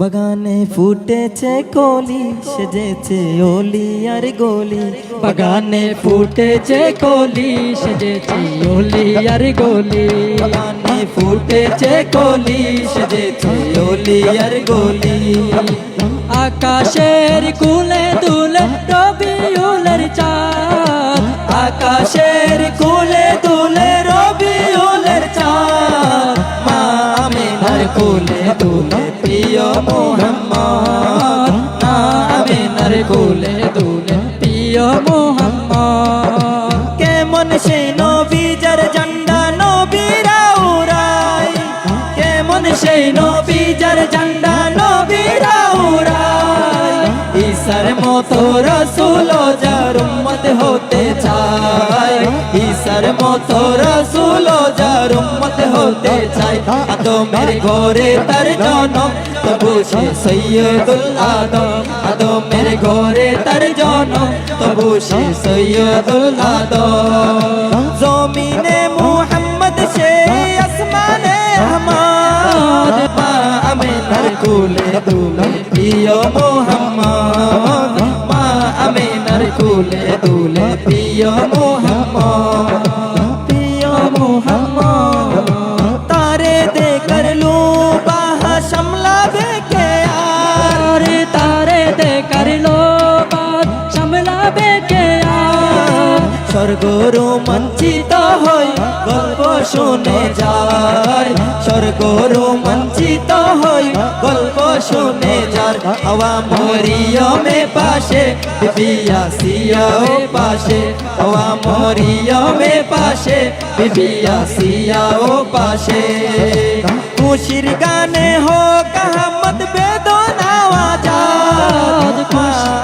বাগানে ফুটেছে কলি, সেজেছে ওলি আর গলি। বাগানে ফুটেছে কলি, সেজেছি ওলি আর গলি। বাগানে ফুটেছে কলি, সেজেছে ওলি আর গলি। আকাশের কুলে দুলে রবিউলের চাঁদ। আকাশের কুলে তুলে রবিউলের চাঁদ। মা আমিনার কুলে কুলে দুলে, প্রিয় মোহাম্মদ। কেমন সেই নবীজার ঝান্ডা নবীরা উড়াই কেমন সেই নবীজার ঝান্ডা নবীরা উড়াই ঈশার মতো রসুল যার উম্মত হতে চায়। ঈশার মতো যার উম্মত হতে আদমের ঘরে তার জনম তবু সে সৈয়দুল আদম। আদমের ঘরে তার জনম তবু সে সৈয়দুল আদম। জমিনে মুহাম্মদ, সে আসমানে আহমদ মা আমিনার কুলে দুলে, প্রিয় মোহাম্মদ। মা আমিনার কুলে দুলে, প্রিয় সামলাবে কে স্বর্গ হই, গল্প শুনে যায় স্বর্গ রোমাঞ্চিত হই, গল্প শুনে যার। হওয়া মরিয়মে পাশে, বিবিয়া সিয়াও পাশে। হওয়া মরিয়মে পাশে, বিবিয়া সিয়াও পাশে। খুশির গানে হোক আহমদ বেদনা আজাদ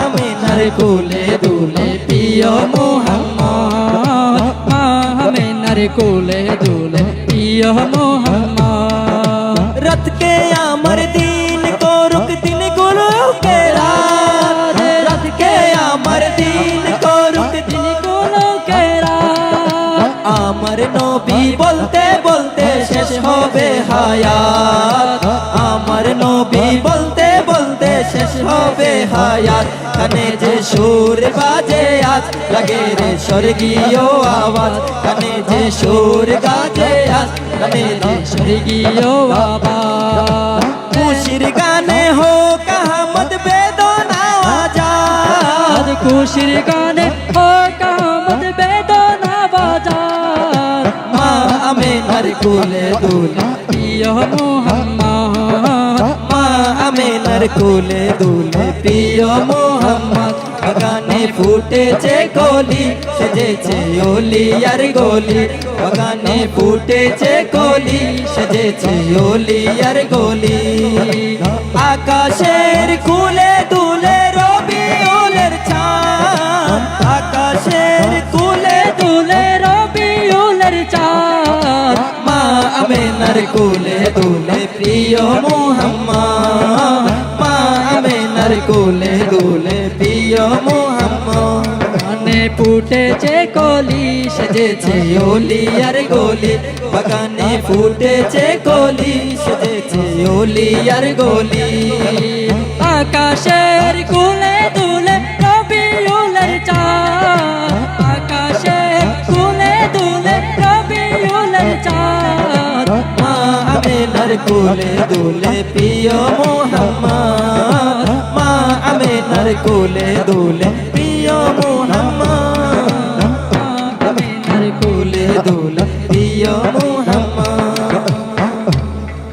আমিনার কুলে প্রিয় মোহাম্মদ মা কুলে দুলে। প্রিয় মোহাম্মদ রাত কে আমার দিন করুক দিন গুরু কে রাত কে আমার দিন করুক দিন কোলো কেরা? আমার নবী বলতে বলতে শেষ হবে হায়াত। আমার নবী বলতে বলতে শেষ হবে হায়াত। কানে যে সুর বাজে আজ লাগে রে স্বর্গীয় আওয়াজ। কানে যে সুর গাজে আজ কানে যে স্বর্গীয় বাবা খুশির গানে হো কাহামত বেদনা আজ খুশির গানে ও কামত বেদনা বাজার। মা আমিনার কুলে দুলে প্রিয় মোহাম্মদ। মা আমিনার কুলে দুলে প্রিয় মোহাম্মদ। বাগানে ফুটেছে কলি, সেজেছে ওলি আর গলি। বাগানে ফুটেছে কলি, সেজেছে ওলি আর গলি। আকাশের কুলে দুলে রবি ওলের চাঁদ আকাশের কুলে তুলে রবিউলের চাঁদ মা আমিনার কুলে দুলে প্রিয় মোহাম্মদ। মা আমিনার কুলে দুলে প্রিয় মোহাম্মদ। গানে ফুটেছে কলি, সেজেছে ওলি আর গলি। বাগানে ফুটেছে কলি, সেজেছে ওলি আর গলি। আকাশের কুলে তুলে রবিউলের চাঁদ। আকাশের কুলে তুলে রবিউলের চাঁদ। মা আমিনার কুলে দুলে প্রিয় মোহাম্মদ। আমিনার কোলে দোলে প্রিয়